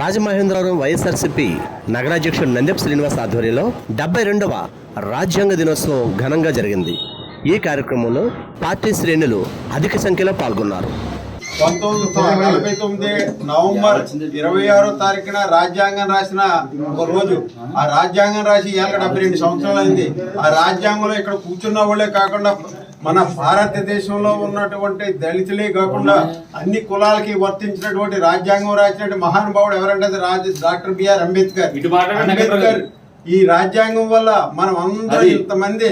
రాజమహేంద్రవరం వైఎస్ఆర్సీపీ నగరాధ్యక్షుడు నందెప్ శ్రీనివాస్ ఆధ్వర్యంలో డెబ్బై రెండవ రాజ్యాంగ దినోత్సవం ఘనంగా జరిగింది. ఈ కార్యక్రమంలో పార్టీ శ్రేణులు అధిక సంఖ్యలో పాల్గొన్నారు. పంతొమ్మిది తొమ్మిది నవంబర్ ఇరవై ఆరో తారీఖున రాజ్యాంగం రాసిన ఒక రోజు. ఆ రాజ్యాంగం రాసి ఇవాళ డెబ్బై రెండు సంవత్సరాలు అయింది. ఆ రాజ్యాంగంలో ఇక్కడ కూర్చున్న వాళ్ళే కాకుండా మన భారతదేశంలో ఉన్నటువంటి దళితులే కాకుండా అన్ని కులాలకి వర్తించినటువంటి రాజ్యాంగం రాసినటువంటి మహానుభావుడు ఎవరంటే రాజ doctor B R Ambedkar. Ambedkar ఈ రాజ్యాంగం వల్ల మనం అందరం ఇంతమంది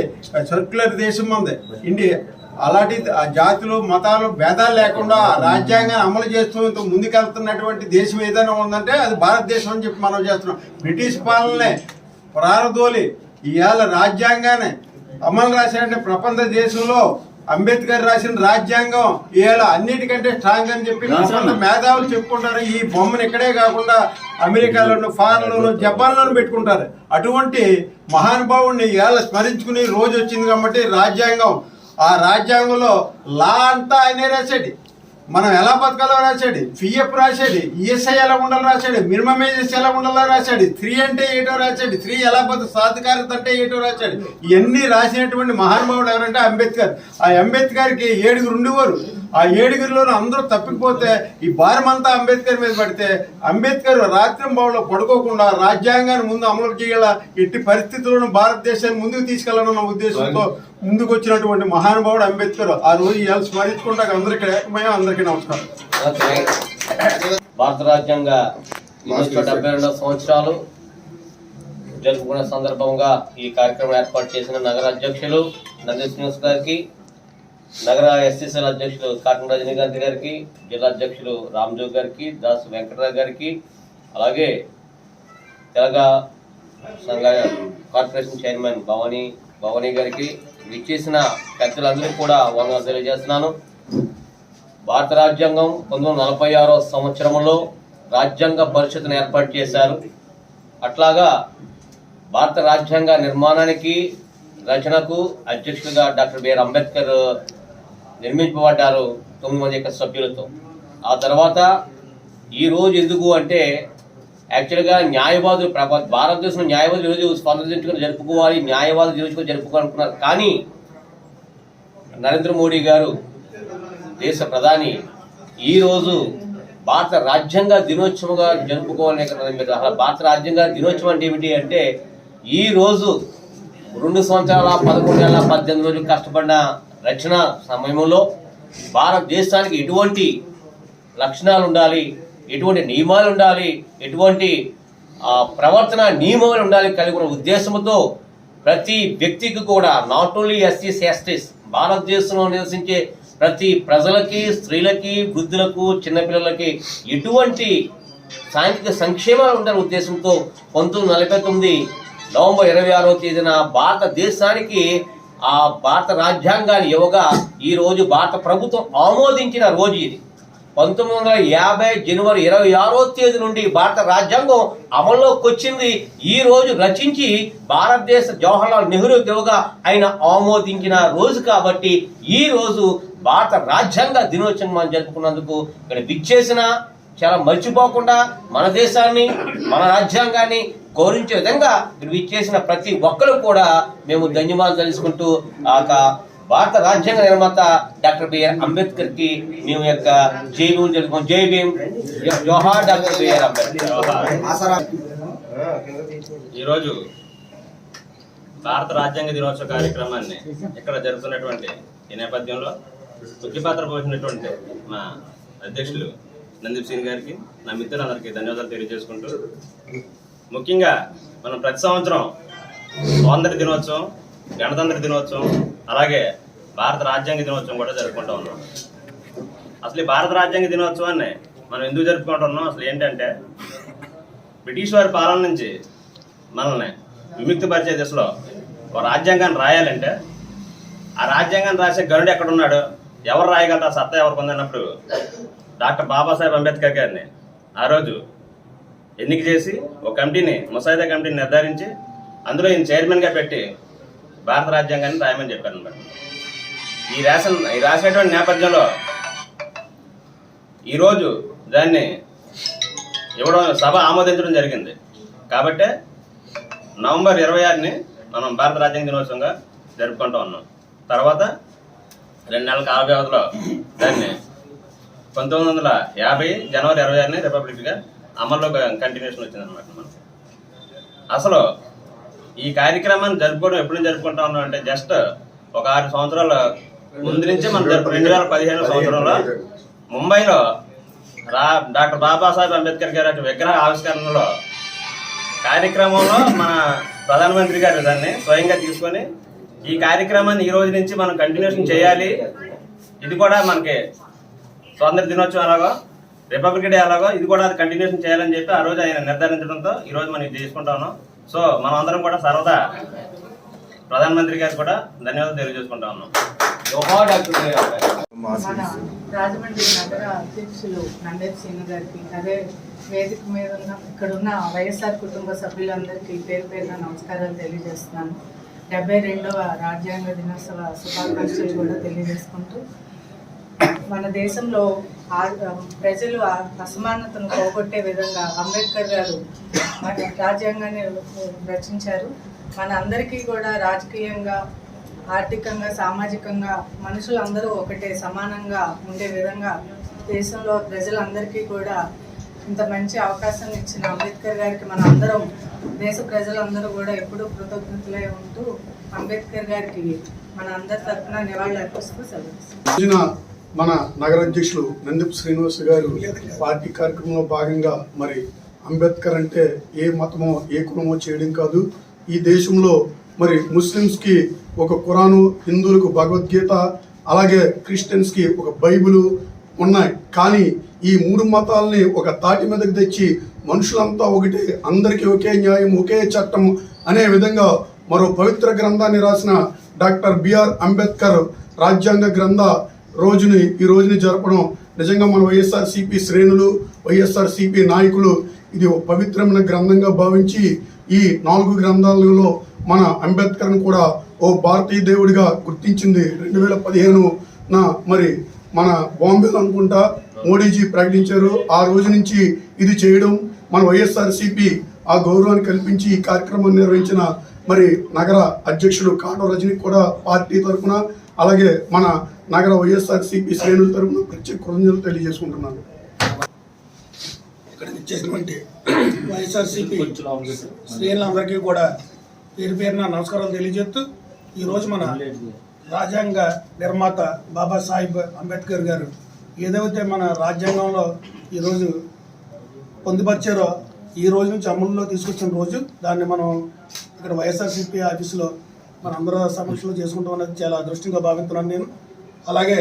సర్క్యులర్ దేశం ఉంది. ఇండియా అలాంటి జాతులు మతాలు భేదాలు లేకుండా రాజ్యాంగాన్ని అమలు చేస్తూ ఇంత ముందుకెళ్తున్నటువంటి దేశం ఏదైనా ఉందంటే అది భారతదేశం అని చెప్పి మనం చేస్తున్నాం. బ్రిటిష్ పాలనే ప్రారదోలి ఇవాళ రాజ్యాంగాన్ని అమలు రాసినట్టు ప్రపంచ దేశంలో అంబేద్కర్ రాసిన రాజ్యాంగం ఇవాళ అన్నిటికంటే స్ట్రాంగ్ అని చెప్పి మేధావులు చెప్పుకుంటారు. ఈ బొమ్మను ఇక్కడే కాకుండా అమెరికాలోను ఫారెన్లోను జపాన్లోను పెట్టుకుంటారు. అటువంటి మహానుభావుడిని ఇవాళ స్మరించుకుని రోజు వచ్చింది కాబట్టి రాజ్యాంగం. ఆ రాజ్యాంగంలో లా అంతా ఆయనే రాశాడు. మనం ఎలా బతకాలో రాశాడు. పిఎఫ్ రాశాడు. ఈఎస్ఐ ఎలా ఉండాలో రాశాడు. మినిమం ఏజెస్ ఎలా ఉండాలో రాశాడు. త్రీ అంటే ఏటో రాశాడు. త్రీ ఎలా బతు సాధికారత అంటే ఏటో రాశాడు. ఇవన్నీ రాసినటువంటి మహానుభావుడు ఎవరంటే అంబేద్కర్. ఆ అంబేద్కర్కి ఏడుగురు ఉండేవారు. ఆ ఏడుగురిలోనూ అందరూ తప్పిపోతే ఈ భారం అంతా అంబేద్కర్ మీద పడితే అంబేద్కర్ రాత్రి బావులో పడుకోకుండా రాజ్యాంగాన్ని ముందు అమలు చేయాల ఎట్టి పరిస్థితుల్లోనూ భారతదేశాన్ని ముందుకు తీసుకెళ్ళాలన్న ఉద్దేశంతో ముందుకు వచ్చినటువంటి మహానుభావుడు అంబేద్కర్ ఆ రోజు ఇవాళ స్మరించుకుంటా అందరికీ ఏకమయ్యా అందరికీ నమస్కారం. భారత రాజ్యాంగ డెబ్బై రెండవ సంవత్సరాలు జరుపుకునే సందర్భంగా ఈ కార్యక్రమం ఏర్పాటు చేసిన నగర అధ్యక్షులు నంది శ్రీనివాస్ గారికి నగర ఎస్ఎస్ఎల్ అధ్యక్షులు కాటం రజనీకాంత్ గారికి జిల్లా అధ్యక్షులు రామ్జోగ్ గారికి దాస్ వెంకటరావు గారికి అలాగే తెలంగాణ సంఘ కార్పొరేషన్ చైర్మన్ భవానీ భవానీ గారికి విచ్చేసిన పెద్దలందరికీ కూడా వందలు తెలియజేస్తున్నాను. భారత రాజ్యాంగం పంతొమ్మిది నలభై ఆరో సంవత్సరంలో రాజ్యాంగ పరిషత్ను ఏర్పాటు చేశారు. అట్లాగా భారత రాజ్యాంగ నిర్మాణానికి రచనకు అధ్యక్షులుగా డాక్టర్ బిఆర్ అంబేద్కర్ నిర్మింపబడ్డారు తొమ్మిది మంది యొక్క సభ్యులతో. ఆ తర్వాత ఈ రోజు ఎందుకు అంటే యాక్చువల్గా న్యాయవాదులు ప్రభ భారతదేశంలో న్యాయవాదులు ఈరోజు స్పందించుకుని జరుపుకోవాలి న్యాయవాదులు దినోత్సవం జరుపుకోవాలనుకున్నారు. కానీ నరేంద్ర మోడీ గారు దేశ ప్రధాని ఈరోజు భారత రాజ్యాంగ దినోత్సవంగా జరుపుకోవాలని మీరు అసలు భారత రాజ్యాంగ దినోత్సవం అంటే ఏమిటి అంటే ఈరోజు రెండు సంవత్సరాల పదకొండు నెలల పద్దెనిమిది రోజులు కష్టపడిన రచన సమయంలో భారతదేశానికి ఎటువంటి లక్షణాలు ఉండాలి ఎటువంటి నియమాలు ఉండాలి ఎటువంటి ప్రవర్తన నియమాలు ఉండాలి కలిగి ఉన్న ఉద్దేశంతో ప్రతి వ్యక్తికి కూడా నాట్ ఓన్లీ ఎస్సీస్ ఎస్టీస్ భారతదేశంలో నివసించే ప్రతి ప్రజలకి స్త్రీలకి వృద్ధులకు చిన్నపిల్లలకి ఎటువంటి సాంఘిక సంక్షేమాలు ఉండాలనే ఉద్దేశంతో పంతొమ్మిది నలభై తొమ్మిది నవంబర్ ఇరవై ఆరో తేదీన భారతదేశానికి ఆ భారత రాజ్యాంగాన్ని యువగా ఈ రోజు భారత ప్రభుత్వం ఆమోదించిన రోజు ఇది. పంతొమ్మిది వందల యాభై జనవరి ఇరవై ఆరో తేదీ నుండి భారత రాజ్యాంగం అమల్లోకి వచ్చింది. ఈ రోజు రచించి భారతదేశ జవహర్లాల్ నెహ్రూ యువగా ఆయన ఆమోదించిన రోజు కాబట్టి ఈ రోజు భారత రాజ్యాంగ దినోత్సవం మనం జరుపుకున్నందుకు ఇక్కడ విచ్చేసిన చాలా మర్చిపోకుండా మన దేశాన్ని మన రాజ్యాంగాన్ని గౌరవించే విధంగా మీరు ఇచ్చేసిన ప్రతి ఒక్కరు కూడా మేము ధన్యవాదాలు తెలుసుకుంటూ ఆ భారత రాజ్యాంగ నిర్మాత డాక్టర్ బిఆర్ అంబేద్కర్కి మేము యొక్క జై భీం జరుపుకోం జై భీం జోహార్ డాక్టర్ బిఆర్ అంబేద్కర్. ఈరోజు భారత రాజ్యాంగ దినోత్సవ కార్యక్రమాన్ని ఇక్కడ జరుగుతున్నటువంటి ఈ నేపథ్యంలో ముఖ్య పాత్ర పోసినటువంటి మా అధ్యక్షులు నందీప్ సింగ్ గారికి నా మిత్రులందరికీ ధన్యవాదాలు తెలియజేసుకుంటూ ముఖ్యంగా మనం ప్రతి సంవత్సరం స్వాతంత్ర దినోత్సవం గణతంత్ర దినోత్సవం అలాగే భారత రాజ్యాంగ దినోత్సవం కూడా జరుపుకుంటూ ఉన్నాం. అసలు ఈ భారత రాజ్యాంగ దినోత్సవాన్ని మనం ఎందుకు జరుపుకుంటున్నాం అసలు ఏంటంటే బ్రిటిష్ వారి పాలన నుంచి మనల్ని విముక్తి పరిచే దిశలో ఒక రాజ్యాంగాన్ని రాయాలంటే ఆ రాజ్యాంగాన్ని రాసే గరుడు ఎక్కడ ఉన్నాడు ఎవరు రాయగలరు? ఆ సత్తా ఎవరు పొందినప్పుడు డాక్టర్ బాబాసాహెబ్ అంబేద్కర్ గారిని ఆ రోజు ఎన్నిక చేసి ఒక కమిటీని ముసాయిదా కమిటీని నిర్ధారించి అందులో ఈయన చైర్మన్గా పెట్టి భారత రాజ్యాంగాన్ని రాయమని చెప్పాను ఈ రాసిన ఈ రాసేటువంటి నేపథ్యంలో ఈరోజు దాన్ని ఇవ్వడం సభ ఆమోదించడం జరిగింది. కాబట్టి నవంబర్ ఇరవై ఆరుని మనం భారత రాజ్యాంగ దినోత్సవంగా జరుపుకుంటూ ఉన్నాం. తర్వాత రెండు నెలల కాల వ్యవధిలో దాన్ని పంతొమ్మిది వందల యాభై జనవరి ఇరవై ఆరుని రిపబ్లిక్గా అమల్లో కంటిన్యూషన్ వచ్చిందనమాట మనకి. అసలు ఈ కార్యక్రమాన్ని జరుపుకోవడం ఎప్పుడు జరుపుకుంటా ఉన్నాం అంటే జస్ట్ ఒక ఆరు సంవత్సరాల ముందు నుంచి మనం జరుపు రెండు వేల పదిహేను సంవత్సరంలో ముంబైలో రా డాక్టర్ బాబాసాహెబ్ అంబేద్కర్ గారి విగ్రహ ఆవిష్కరణలో కార్యక్రమంలో మన ప్రధానమంత్రి గారు దాన్ని స్వయంగా తీసుకొని ఈ కార్యక్రమాన్ని ఈ రోజు నుంచి మనం కంటిన్యూషన్ చేయాలి. ఇది కూడా మనకి స్వాతంత్ర దినోత్సవం అలాగో రిపబ్లిక్ డే ఎలాగో ఇది కూడా అది కంటిన్యూషన్ చేయాలని చెప్పి ఆ రోజు ఆయన నిర్ధారించడంతో ఈ రోజు మనం ఇది చేసుకుంటా ఉన్నాం. సో మనం అందరం కూడా సరదా ప్రధానమంత్రి గారికి కూడా ధన్యవాదాలు తెలియజేసుకుంటా ఉన్నాం. రాజమండ్రి నగర అధ్యక్షులు నందేప్ సింగ్ గారికి అదే వేదిక మీద ఉన్న ఇక్కడ ఉన్న వైఎస్ఆర్ కుటుంబ సభ్యులందరికీ పేరు పేరున నమస్కారాలు తెలియజేస్తున్నాను. డెబ్బై రెండవ రాజ్యాంగ దినోత్సవ శుభాకాంక్షలు కూడా తెలియజేసుకుంటూ మన దేశంలో ఆ- ప్రజలు అసమానతను పోగొట్టే విధంగా అంబేద్కర్ గారు మన రాజ్యాంగాన్ని రచించారు. మన అందరికీ కూడా రాజకీయంగా ఆర్థికంగా సామాజికంగా మనుషులందరూ ఒకటే సమానంగా ఉండే విధంగా దేశంలో ప్రజలందరికీ కూడా ఇంత మంచి అవకాశం ఇచ్చిన అంబేద్కర్ గారికి మన అందరం దేశ ప్రజలందరూ కూడా ఎప్పుడూ కృతజ్ఞతలే ఉంటూ అంబేద్కర్ గారికి మన అందరి తరఫున నివాళులు అర్పిస్తూ సెలవు మన నగర అధ్యక్షులు నందిప్ శ్రీనివాస్ గారు పార్టీ కార్యక్రమంలో భాగంగా మరి అంబేద్కర్ అంటే ఏ మతమో ఏ కులమో చేయడం కాదు. ఈ దేశంలో మరి ముస్లిమ్స్కి ఒక కురాను హిందువులకు భగవద్గీత అలాగే క్రిస్టియన్స్కి ఒక బైబిల్ ఉన్నాయి. కానీ ఈ మూడు మతాలని ఒక తాటి మీదకి తెచ్చి మనుషులంతా ఒకటి అందరికీ ఒకే న్యాయం ఒకే చట్టం అనే విధంగా మరో పవిత్ర గ్రంథాన్ని రాసిన డాక్టర్ బిఆర్ అంబేద్కర్ రాజ్యాంగ గ్రంథ రోజుని ఈ రోజుని జరపడం నిజంగా మన వైఎస్ఆర్సీపీ శ్రేణులు వైఎస్ఆర్సీపీ నాయకులు ఇది పవిత్రమైన గ్రంథంగా భావించి ఈ నాలుగు గ్రంథాలలో మన అంబేద్కర్ని కూడా ఓ భారతీయ దేవుడిగా గుర్తించింది. రెండు వేల పదిహేను నా మరి మన బాంబేలో అనుకుంటా మోడీజీ ప్రకటించారు. ఆ రోజు నుంచి ఇది చేయడం మన వైఎస్ఆర్సీపీ ఆ గౌరవాన్ని కల్పించి ఈ కార్యక్రమం నిర్వహించిన మరి నగర అధ్యక్షుడు కాటో రజని కూడా పార్టీ తరఫున. అలాగే మన నగర వైఎస్ఆర్సీపీ శ్రేణుల తరఫున ప్రత్యేక కృతజ్ఞతలు తెలియజేసుకుంటున్నాను. ఇక్కడ ఇచ్చేసినటువంటి వైఎస్ఆర్సీపీ శ్రేణులందరికీ కూడా పేరు పేరున నమస్కారాలు తెలియజేస్తూ ఈరోజు మన రాజ్యాంగ నిర్మాత బాబాసాహెబ్ అంబేద్కర్ గారు ఏదైతే మన రాజ్యాంగంలో ఈరోజు పొందుపరిచారో ఈ రోజు నుంచి అమలులో తీసుకొచ్చిన రోజు దాన్ని మనం ఇక్కడ వైఎస్ఆర్సీపీ ఆఫీసులో మన అందరూ సమక్షంలో చేసుకుంటాం అనేది చాలా అదృష్టంగా భావిస్తున్నాను నేను. అలాగే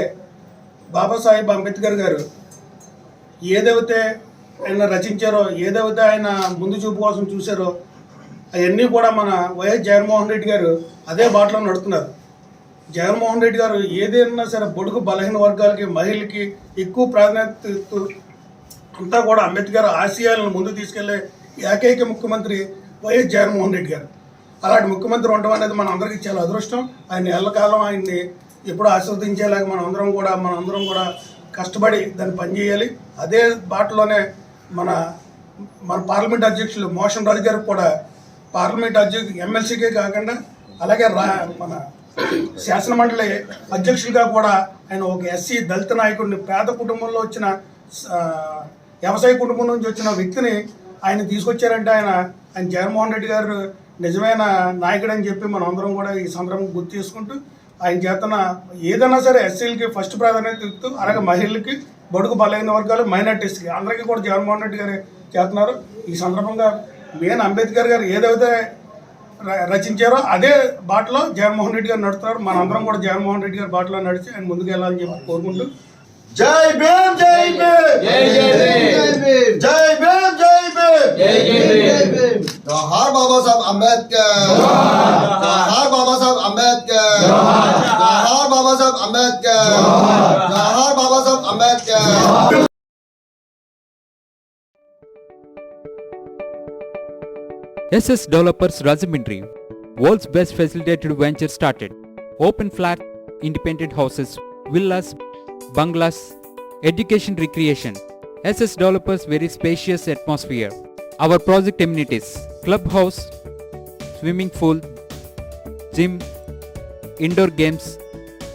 బాబాసాహెబ్ అంబేద్కర్ గారు ఏదైతే ఆయన రచించారో ఏదైతే ఆయన ముందు చూపు కోసం చూశారో అవన్నీ కూడా మన వైఎస్ జగన్మోహన్ రెడ్డి గారు అదే బాటలో నడుతున్నారు జగన్మోహన్ రెడ్డి గారు ఏదైనా సరే బొడుగు బలహీన వర్గాలకి మహిళలకి ఎక్కువ ప్రాధాన్యత ఇస్తూ అంతా కూడా అంబేద్కర్ ఆశయాలను ముందు తీసుకెళ్ళే ఏకైక ముఖ్యమంత్రి వైఎస్ జగన్మోహన్ రెడ్డి గారు. అలాంటి ముఖ్యమంత్రి ఉండడం అనేది మన అందరికీ చాలా అదృష్టం. ఆయన ఎల్లకాలం ఆయన్ని ఎప్పుడు ఆస్వాదించేలాగా మనం అందరం కూడా మన అందరం కూడా కష్టపడి దాన్ని పనిచేయాలి అదే బాటలోనే మన మన పార్లమెంట్ అధ్యక్షులు మోషన్ రాజు గారికి కూడా పార్లమెంట్ అధ్యక్షు ఎమ్మెల్సీకే కాకుండా అలాగే రా మన శాసన మండలి అధ్యక్షులుగా కూడా ఆయన ఒక ఎస్సీ దళిత నాయకుడిని పేద కుటుంబంలో వచ్చిన వ్యవసాయ కుటుంబం నుంచి వచ్చిన వ్యక్తిని ఆయన తీసుకొచ్చారంటే ఆయన ఆయన జగన్మోహన్ రెడ్డి గారు నిజమైన నాయకుడు అని చెప్పి మనం అందరం కూడా ఈ సందర్భం గుర్తు చేసుకుంటూ ఆయన చేతన ఏదైనా సరే ఎస్సీలకి ఫస్ట్ ప్రాధాన్యత ఇస్తూ అలాగే మహిళలకి బడుగు బలైన వర్గాలు మైనార్టీస్కి అందరికీ కూడా జగన్మోహన్ రెడ్డి గారు చేస్తున్నారు. ఈ సందర్భంగా మెయిన్ అంబేద్కర్ గారు ఏదైతే రచించారో అదే బాటలో జగన్మోహన్ రెడ్డి గారు నడుతున్నారు మనందరం కూడా జగన్మోహన్ రెడ్డి గారి బాటలో నడిచి ఆయన ముందుకు వెళ్ళాలని చెప్పి కోరుకుంటూ. జై భీమ్ జై భీమ్! జై భీమ్! జై భీమ్ జై భీమ్! జోహార్ బాబా భీమ్! అంబేద్కర్! భీమ్ బాబా భీమ్ జై बाबा साहब अम्बेडकर जोहार बाबा Saheb Ambedkar SS Developers Rajamindri, world's best facilitated venture started. Open flat, independent houses, villas, bungalows, education recreation, SS Developers very spacious atmosphere. Our project amenities clubhouse, swimming pool, gym, indoor games,